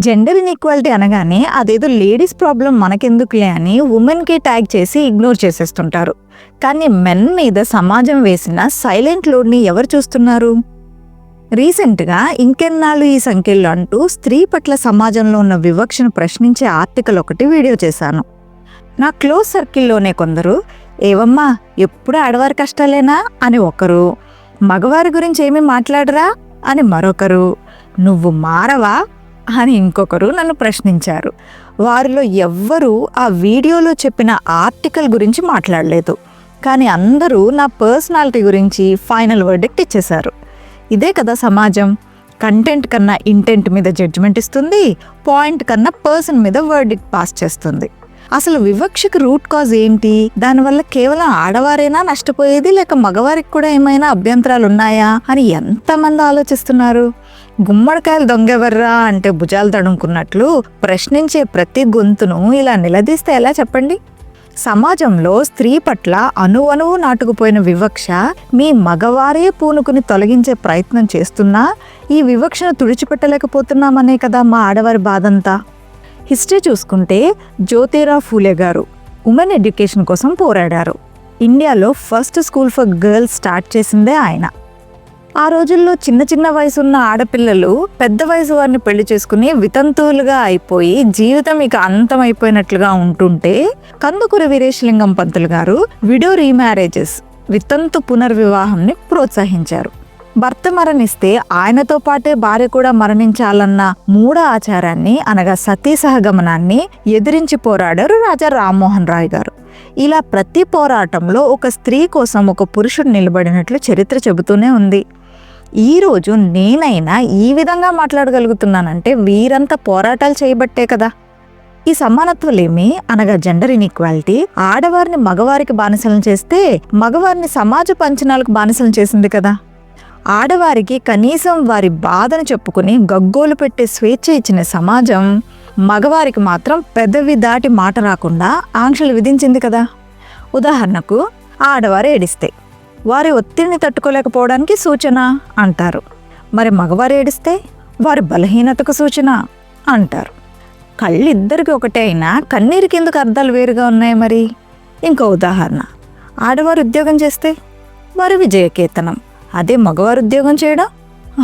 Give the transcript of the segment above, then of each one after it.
Gender inequality అనగానే అదేదో ladies problem మనకెందుకులే అని ఉమెన్కి ట్యాగ్ చేసి ఇగ్నోర్ చేసేస్తుంటారు. కానీ మెన్ మీద సమాజం వేసిన సైలెంట్ లోడ్ని ఎవరు చూస్తున్నారు? రీసెంట్గా ఇంకెన్నాళ్ళు ఈ సంఖ్యలు అంటూ స్త్రీ పట్ల సమాజంలో ఉన్న వివక్షను ప్రశ్నించే ఆర్టికల్ ఒకటి వీడియో చేశాను. నా క్లోజ్ సర్కిల్లోనే కొందరు ఏవమ్మా ఎప్పుడు ఆడవారి కష్టాలేనా? అని ఒకరు మగవారి గురించి ఏమీ మాట్లాడరా? అని మరొకరు నువ్వు మారవా? అని ఇంకొకరు నన్ను ప్రశ్నించారు. వారిలో ఎవ్వరూ ఆ వీడియోలో చెప్పిన ఆర్టికల్ గురించి మాట్లాడలేదు. కానీ అందరూ నా పర్సనాలిటీ గురించి ఫైనల్ వర్డిక్ట్ ఇచ్చేశారు. ఇదే కదా సమాజం. కంటెంట్ కన్నా ఇంటెంట్ మీద జడ్జిమెంట్ ఇస్తుంది పాయింట్ కన్నా పర్సన్ మీద వర్డిక్ట్ పాస్ చేస్తుంది. అసలు వివక్షకు రూట్ కాజ్ ఏంటి? దానివల్ల కేవలం ఆడవారైనా నష్టపోయేది లేక మగవారికి కూడా ఏమైనా అభ్యంతరాలు ఉన్నాయా అని ఎంతమంది ఆలోచిస్తున్నారు? గుమ్మడికాయలు దొంగెవర్రా అంటే భుజాలు తడుముకున్నట్లు ప్రశ్నించే ప్రతి గొంతును ఇలా నిలదీస్తే ఎలా చెప్పండి? సమాజంలో స్త్రీ పట్ల అణువణువు నాటుకుపోయిన వివక్ష మీ మగవారే పూనుకుని తొలగించే ప్రయత్నం చేస్తున్నా ఈ వివక్షను తుడిచిపెట్టలేకపోతున్నామనే కదా మా ఆడవారి బాధంతా? హిస్టరీ చూసుకుంటే జ్యోతిరావు ఫూలే గారు ఉమెన్ ఎడ్యుకేషన్ కోసం పోరాడారు. ఇండియాలో first school for girls start చేసిందే ఆయన. ఆ రోజుల్లో చిన్న చిన్న వయసు ఉన్న ఆడపిల్లలు పెద్ద వయసు వారిని పెళ్ళి చేసుకుని వితంతువులుగా అయిపోయి జీవితం ఇక అంతమైపోయినట్లుగా ఉంటుంటే కందుకూరి వీరేశలింగం పంతులు గారు విడో రీమ్యారేజెస్ వితంతు పునర్వివాహంని ప్రోత్సహించారు. భర్త మరణిస్తే ఆయనతో పాటే భార్య కూడా మరణించాలన్న మూఢ ఆచారాన్ని అనగా సతీ సహగమనాన్ని ఎదిరించి పోరాడారు రాజా రామ్మోహన్ రాయ్ గారు. ఇలా ప్రతి పోరాటంలో ఒక స్త్రీ కోసం ఒక పురుషుడు నిలబడినట్లు చరిత్ర చెబుతూనే ఉంది. ఈరోజు నేనైనా ఈ విధంగా మాట్లాడగలుగుతున్నానంటే వీరంతా పోరాటాలు చేయబట్టే కదా. ఈ సమానత్వలేమి? అనగా జెండర్ ఇన్ఈక్వాలిటీ ఆడవారిని మగవారికి బానిసలను చేస్తే మగవారిని సమాజ పంచనాలకు బానిసలు చేసింది కదా. ఆడవారికి కనీసం వారి బాధను చెప్పుకుని గగ్గోలు పెట్టే స్వేచ్ఛ ఇచ్చిన సమాజం మగవారికి మాత్రం పెదవి దాటి మాట రాకుండా ఆంక్షలు విధించింది కదా. ఉదాహరణకు ఆడవారు ఏడిస్తే. వారి ఒత్తిడిని తట్టుకోలేకపోవడానికి సూచన అంటారు. మరి మగవారు ఏడిస్తే వారి బలహీనతకు సూచన అంటారు. కళ్ళు ఇద్దరికి ఒకటే అయినా కన్నీరికి ఎందుకు అర్థాలు వేరుగా ఉన్నాయి మరి? ఇంకో ఉదాహరణ. ఆడవారు ఉద్యోగం చేస్తే వారి విజయకేతనం. అదే మగవారు ఉద్యోగం చేయడం?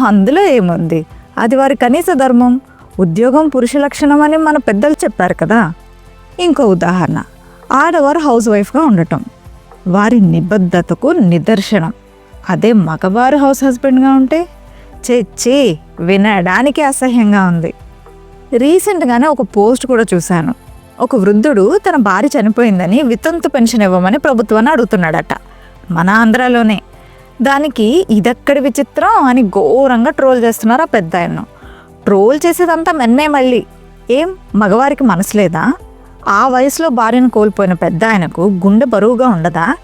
అందులో ఏముంది? అది వారి కనీస ధర్మం ఉద్యోగం పురుష లక్షణం అని మన పెద్దలు చెప్పారు కదా. ఇంకో ఉదాహరణ. ఆడవారు హౌస్ వైఫ్గా ఉండటం. వారి నిబద్ధతకు నిదర్శనం. అదే మగవారు హౌస్ హస్బెండ్గా ఉంటే చే వినడానికి అసహ్యంగా ఉంది. రీసెంట్గానే ఒక పోస్ట్ కూడా చూశాను. ఒక వృద్ధుడు తన భార్య చనిపోయిందని వితంతు పెన్షన్ ఇవ్వమని ప్రభుత్వాన్ని అడుగుతున్నాడట. మన ఆంధ్రాలోనే. దానికి ఇదక్కడి విచిత్రం అని ఘోరంగా ట్రోల్ చేస్తున్నారు ఆ పెద్ద ట్రోల్ చేసేదంతా మెన్నే మళ్ళీ. ఏం? మగవారికి మనసు లేదా? ఆ వయసులో భార్యను కోల్పోయిన పెద్ద ఆయనకు గుండె బరువుగా ఉండదా?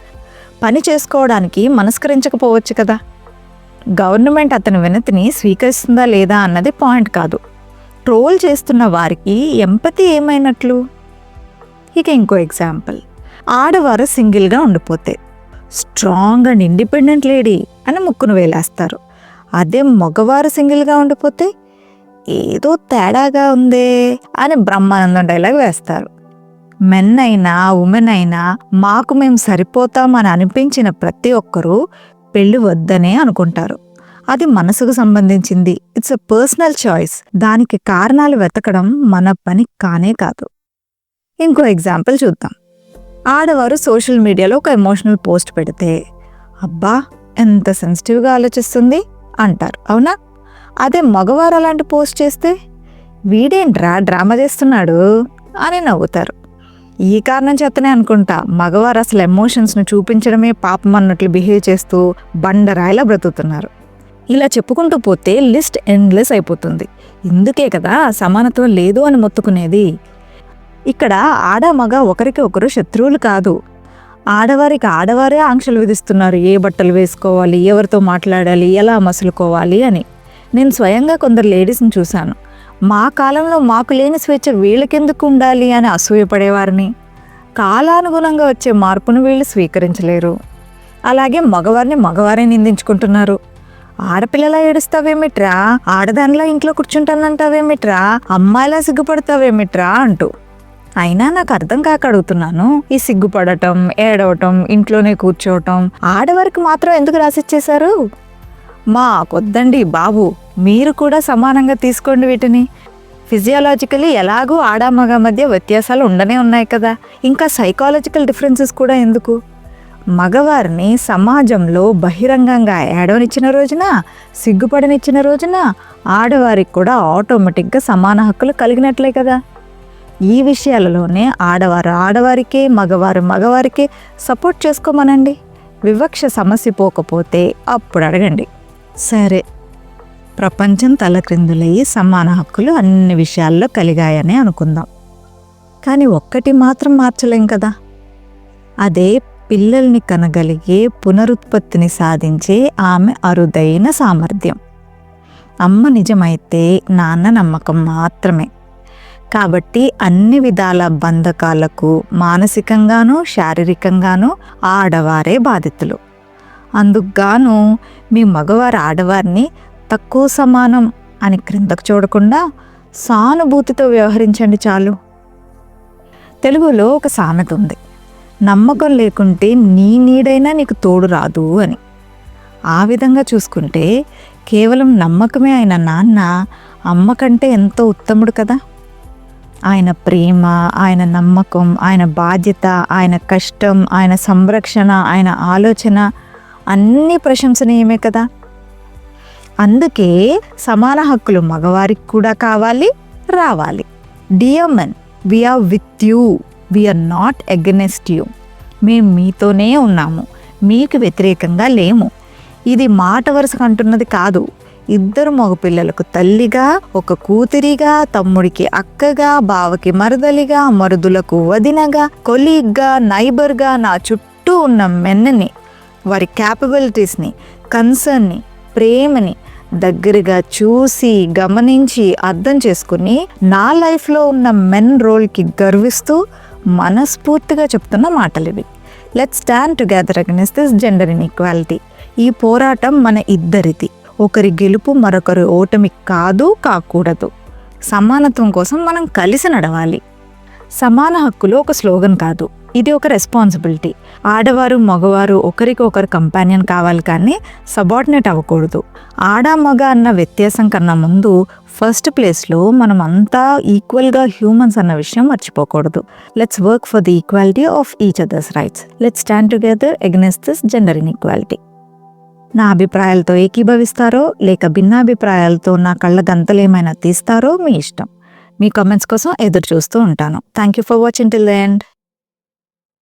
పని చేసుకోవడానికి మనస్కరించకపోవచ్చు కదా. గవర్నమెంట్ అతని వినతిని స్వీకరిస్తుందా లేదా అన్నది పాయింట్ కాదు. ట్రోల్ చేస్తున్న వారికి ఎంపతి ఏమైనట్లు? ఇక ఇంకో ఎగ్జాంపుల్. ఆడవారు సింగిల్గా ఉండిపోతే. స్ట్రాంగ్ అండ్ ఇండిపెండెంట్ లేడీ అని ముక్కును వేలేస్తారు. అదే మగవారు సింగిల్గా ఉండిపోతే ఏదో తేడాగా ఉందే అని బ్రహ్మానందం డైలాగ్ వేస్తారు. మెన్ అయినా ఉమెన్ అయినా మాకు మేము సరిపోతామని అనిపించిన ప్రతి ఒక్కరూ పెళ్ళి వద్దనే అనుకుంటారు. అది మనసుకు సంబంధించింది. ఇట్స్ ఎ పర్సనల్ చాయిస్ దానికి కారణాలు వెతకడం మన పని కానే కాదు. ఇంకో ఎగ్జాంపుల్ చూద్దాం. ఆడవారు సోషల్ మీడియాలో ఒక ఎమోషనల్ పోస్ట్ పెడితే అబ్బా ఎంత సెన్సిటివ్గా ఆలోచిస్తుంది అంటారు. అవునా? అదే మగవారు అలాంటి పోస్ట్ చేస్తే వీడేంట్రా డ్రామా చేస్తున్నాడు అని నవ్వుతారు. ఈ కారణం చేతనే అనుకుంటా మగవారు అసలు ఎమోషన్స్ను చూపించడమే పాపం అన్నట్లు బిహేవ్ చేస్తూ బండరాయిలా బ్రతుకుతున్నారు. ఇలా చెప్పుకుంటూ పోతే లిస్ట్ ఎండ్లెస్ అయిపోతుంది. ఇందుకే కదా సమానత్వం లేదు అని మొత్తుకునేది. ఇక్కడ ఆడ మగ ఒకరికి ఒకరు శత్రువులు కాదు. ఆడవారికి ఆడవారే ఆంక్షలు విధిస్తున్నారు. ఏ బట్టలు వేసుకోవాలి? ఎవరితో మాట్లాడాలి? ఎలా మసులుకోవాలి అని. నేను స్వయంగా కొందరు లేడీస్ని చూశాను. మా కాలంలో మాకు లేని స్వేచ్ఛ వీళ్ళకెందుకు ఉండాలి అని అసూయపడేవారిని. కాలానుగుణంగా వచ్చే మార్పును వీళ్ళు స్వీకరించలేరు. అలాగే మగవారిని మగవారే నిందించుకుంటున్నారు. ఆడపిల్లలా ఏడుస్తావేమిట్రా? ఆడదానిలా ఇంట్లో కూర్చుంటానంటావేమిట్రా? అమ్మాయిలా సిగ్గుపడతావేమిట్రా అంటూ. అయినా నాకు అర్థం కాక అడుగుతున్నాను. ఈ సిగ్గుపడటం ఏడవటం ఇంట్లోనే కూర్చోవటం ఆడవారికి మాత్రం ఎందుకు రాసిచ్చేశారు? మా కొద్దండి బాబు. మీరు కూడా సమానంగా తీసుకోండి వీటిని. ఫిజియాలజికలీ ఎలాగూ ఆడ మగ మధ్య వ్యత్యాసాలు ఉండనే ఉన్నాయి కదా. ఇంకా సైకాలజికల్ డిఫరెన్సెస్ కూడా ఎందుకు? మగవారిని సమాజంలో బహిరంగంగా ఏడవనిచ్చిన రోజున సిగ్గుపడనిచ్చిన రోజున ఆడవారికి కూడా ఆటోమేటిక్గా సమాన హక్కులు కలిగినట్లే కదా. ఈ విషయాలలోనే ఆడవారు ఆడవారికే మగవారు మగవారికే సపోర్ట్ చేసుకోమనండి. వివక్ష సమస్య పోకపోతే అప్పుడు అడగండి. సరే. ప్రపంచం తలక్రిందులయ్యి సమాన హక్కులు అన్ని విషయాల్లో కలిగాయని అనుకుందాం. కానీ ఒక్కటి మాత్రం మార్చలేం కదా. అదే పిల్లల్ని కనగలిగే పునరుత్పత్తిని సాధించే ఆమె అరుదైన సామర్థ్యం. అమ్మ నిజమైతే నాన్న నమ్మకం మాత్రమే. కాబట్టి అన్ని విధాల బంధకాలకు మానసికంగానూ శారీరకంగానూ ఆడవారే బాధితులు. అందుకుగాను మీ మగవారు ఆడవారిని తక్కువ సమానం అని క్రిందకు చూడకుండా సానుభూతితో వ్యవహరించండి చాలు. తెలుగులో ఒక సామెత ఉంది. నమ్మకం లేకుంటే నీ నీడైనా నీకు తోడు రాదు అని. ఆ విధంగా చూసుకుంటే కేవలం నమ్మకమే ఆయన నాన్న అమ్మ కంటే ఎంతో ఉత్తముడు కదా. ఆయన ప్రేమ ఆయన నమ్మకం ఆయన బాధ్యత ఆయన కష్టం ఆయన సంరక్షణ ఆయన ఆలోచన అన్నీ ప్రశంసనీయమే కదా. అందుకే సమాన హక్కులు మగవారికి కూడా కావాలి రావాలి. డియమన్ we are with you we are not against you మేము మీతోనే ఉన్నాము. మీకు వ్యతిరేకంగా లేము. ఇది మాట వరుసకు అంటున్నది కాదు. ఇద్దరు మగపిల్లలకు తల్లిగా ఒక కూతురిగా తమ్ముడికి అక్కగా బావకి మరదలిగా మరుదులకు వదినగా కొలీగ్గా నైబర్గా నా చుట్టూ ఉన్న మెన్నని వారి క్యాపబిలిటీస్ని కన్సర్న్ని ప్రేమని దగ్గరగా చూసి గమనించి అర్థం చేసుకుని నా లైఫ్లో ఉన్న మెన్ రోల్కి గర్విస్తూ మనస్ఫూర్తిగా చెప్తున్న మాటలు ఇవి. Let stand together against this gender inequality ఈ పోరాటం మన ఇద్దరిది. ఒకరి గెలుపు మరొకరి ఓటమి కాదు కాకూడదు. సమానత్వం కోసం మనం కలిసి నడవాలి. సమాన హక్కులు ఒక స్లోగన్ కాదు. ఇది ఒక రెస్పాన్సిబిలిటీ ఆడవారు మగవారు ఒకరికి ఒకరు కంపానియన్ కావాలి కానీ సబార్డినేట్ అవ్వకూడదు. ఆడ మగ అన్న వ్యత్యాసం కన్నా ముందు ఫస్ట్ ప్లేస్లో మనం అంతా ఈక్వల్గా హ్యూమన్స్ అన్న విషయం మర్చిపోకూడదు. Let's work for the equality of each others rights let's stand together against this gender inequality నా అభిప్రాయాలతో ఏకీభవిస్తారో లేక భిన్నాభిప్రాయాలతో నా కళ్ళ గంతలేమైనా తీస్తారో మీ ఇష్టం. మీ కామెంట్స్ కోసం ఎదురు చూస్తూ ఉంటాను. Thank you for watching till end